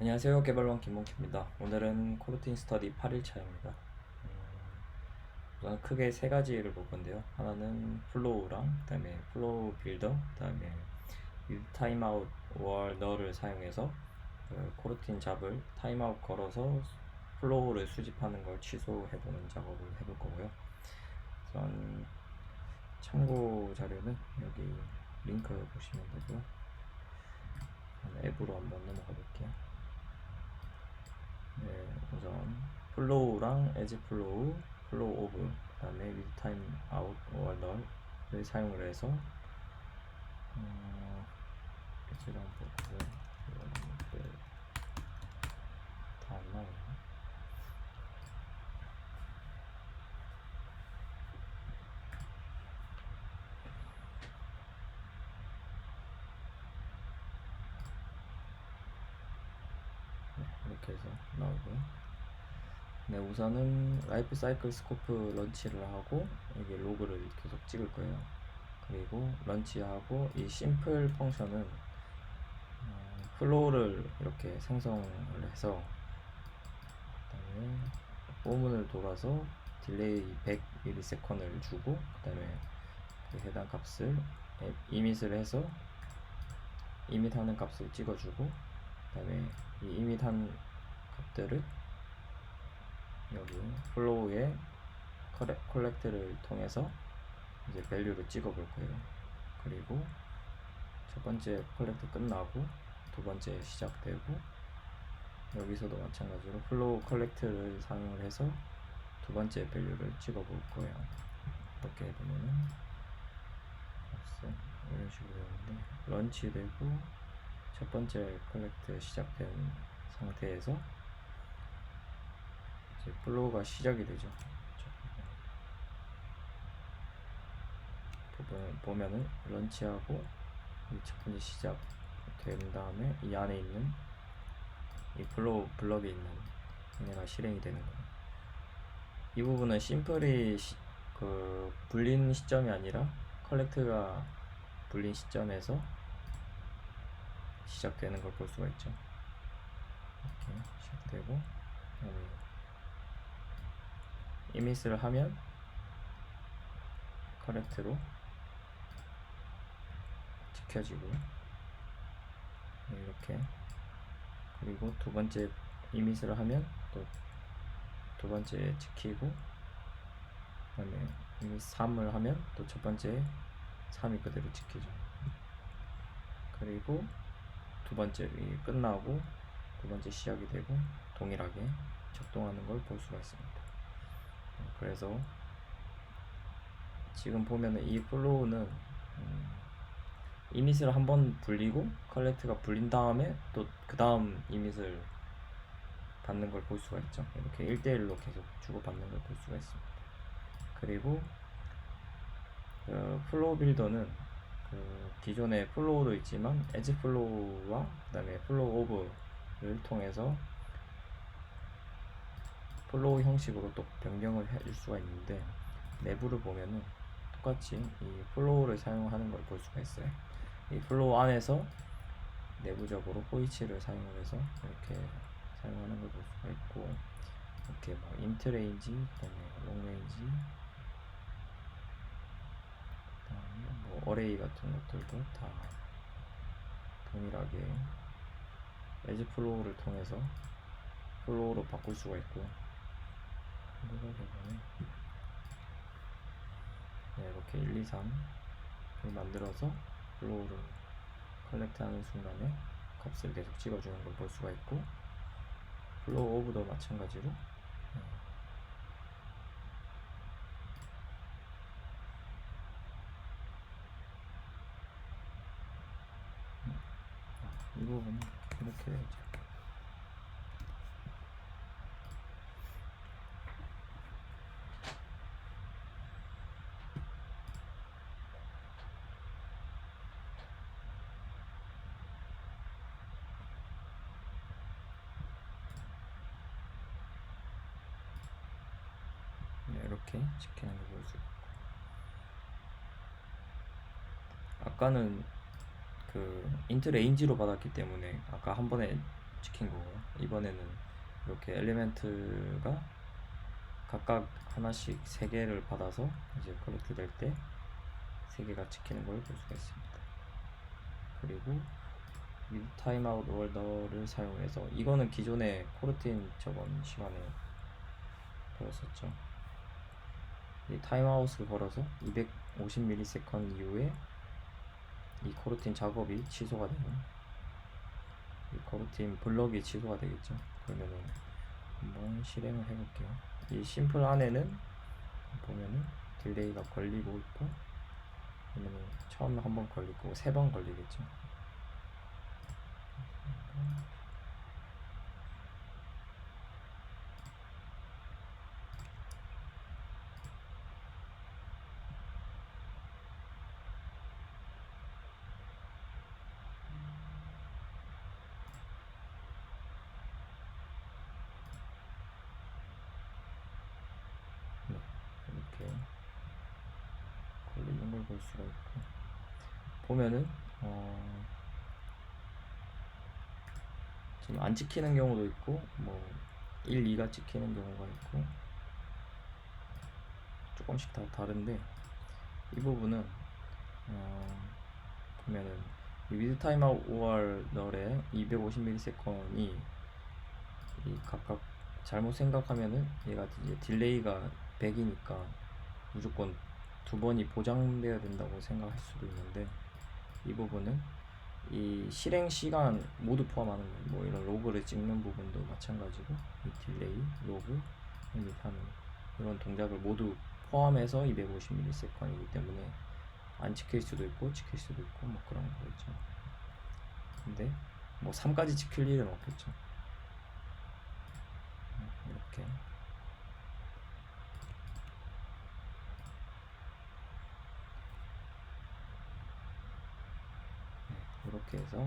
안녕하세요. 개발왕 김몽키입니다. 오늘은 코르틴 스터디 8일차입니다. 음, 우선 크게 세 가지를 볼 건데요. 하나는 플로우랑 그 다음에 플로우 빌더, 그 다음에 타임아웃 월 너를 사용해서 그 코르틴 잡을 타임아웃 걸어서 플로우를 수집하는 걸 취소해보는 작업을 해볼 거고요. 우선 참고 자료는 여기 링크 보시면 되고요. 앱으로 한번 넘어가 볼게요. 네, 우선 플로우랑 에지 플로우, 플로우 오브, 그 다음에 위드 타임 아웃 월널을 사용을 해서 어, 이런 부분을 다안 나오네. 네, 이렇게 해서 나오고요. 네, 우선은 라이프 사이클 스코프 런치를 하고 여기 로그를 계속 찍을 거예요. 그리고 런치하고 이 심플 펑션은 어, 플로우를 이렇게 생성을 해서 그다음에 포문을 돌아서 딜레이 100ms를 주고 그다음에 그 해당 값을 이밋을 해서 이밋하는 값을 찍어주고 그다음에 이 이밋한 값들을 여기 플로우의 컬렉트를 통해서 이제 밸류를 찍어 볼 거예요. 그리고 첫 번째 컬렉트 끝나고 두 번째 시작되고 여기서도 마찬가지로 플로우 컬렉트를 사용을 해서 두 번째 밸류를 찍어 볼 거예요. 이렇게 되면은 이런 식으로 되는데 런치 되고 첫 번째 컬렉트 시작된 상태에서 이제 플로우가 시작이 되죠. 보면- 보면은 런치하고 이첫 번째 시작 된 다음에 이 안에 있는 이 플로우 블럭에 있는 얘네가 실행이 되는 거예요. 이 부분은 심플이 시- 그 불린 시점이 아니라 컬렉트가 불린 시점에서 시작되는 걸 볼 수가 있죠. 이렇게 시작되고 그다음에 이미스를 하면 커렉트로 지켜지고 네, 이렇게 그리고 두 번째 이미스를 하면 또 두 번째 지키고 그다음에 이미스 3을 하면 또 첫 번째 3이 그대로 지키죠 그리고 두 번째 이 끝나고 두 번째 시작이 되고 동일하게 작동하는 걸 볼 수가 있습니다. 그래서 지금 보면은 이 플로우는 음, 이밋을 한 번 불리고 컬렉트가 불린 다음에 또 그 다음 이밋을 받는 걸 볼 수가 있죠. 이렇게 1대1로 계속 주고받는 걸 볼 수가 있습니다. 그리고 그 플로우 빌더는 그 기존의 플로우도 있지만 에지 플로우와 그 다음에 플로우 오브를 통해서 플로우 형식으로 또 변경을 해줄 수가 있는데 내부를 보면은 똑같이 이 플로우를 사용하는 걸 볼 수가 있어요. 이 플로우 안에서 내부적으로 호이치를 사용을 해서 이렇게 사용하는 걸 볼 수가 있고 이렇게 뭐 인트 레인지, 그다음에 롱 레인지, 그다음에 뭐 어레이 같은 것들도 다 동일하게 에지 플로우를 통해서 플로우로 바꿀 수가 있고 네, 이렇게 1, 2, 3을 만들어서 플로우를 컬렉트하는 순간에 값을 계속 찍어주는 걸 볼 수가 있고 플로우 오브도 마찬가지로 네. 이 부분은 이렇게 되죠. 네, 이렇게 볼수 있고 아까는 그 인트 레인지로 받았기 때문에 아까 한 번에 찍힌 거고요. 이번에는 이렇게 엘리멘트가 각각 하나씩 세 개를 받아서 이제 컬렉트 될때 세 개가 찍히는 걸 볼 수가 있습니다. 그리고 이 타임아웃 월더를 사용해서 이거는 기존에 코르틴 저번 시간에 배웠었죠. 이 타임아웃을 걸어서 250ms 이후에 이 코르틴 작업이 취소가 되는 이 코르틴 블럭이 취소가 되겠죠. 그러면은 한번 실행을 해볼게요. 이 심플 안에는 보면은 딜레이가 걸리고 있고 그러면은 처음에 한 번 걸리고 세 번 걸리겠죠. 네, 이렇게 걸리는 걸 볼 수가 있고 보면은 어 지금 안 찍히는 경우도 있고 뭐 1, 2가 찍히는 경우가 있고 조금씩 다 다른데 이 부분은 어 보면은 이 위드 타임아웃 5월 널에 250ms이 이 각각 잘못 생각하면은 얘가 이제 딜레이가 100이니까 무조건 두 번이 보장돼야 된다고 생각할 수도 있는데 이 부분은 이 실행 시간 모두 포함하는. 뭐 이런 로그를 찍는 부분도 마찬가지고 이 딜레이, 로그, edit하는 이런 동작을 모두 포함해서 250ms이기 때문에 안 찍힐 수도 있고 찍힐 수도 있고 뭐 그런 거겠죠. 근데 뭐 3까지 찍힐 일은 없겠죠. 이렇게 네, 이렇게 해서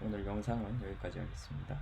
오늘 영상은 여기까지 하겠습니다.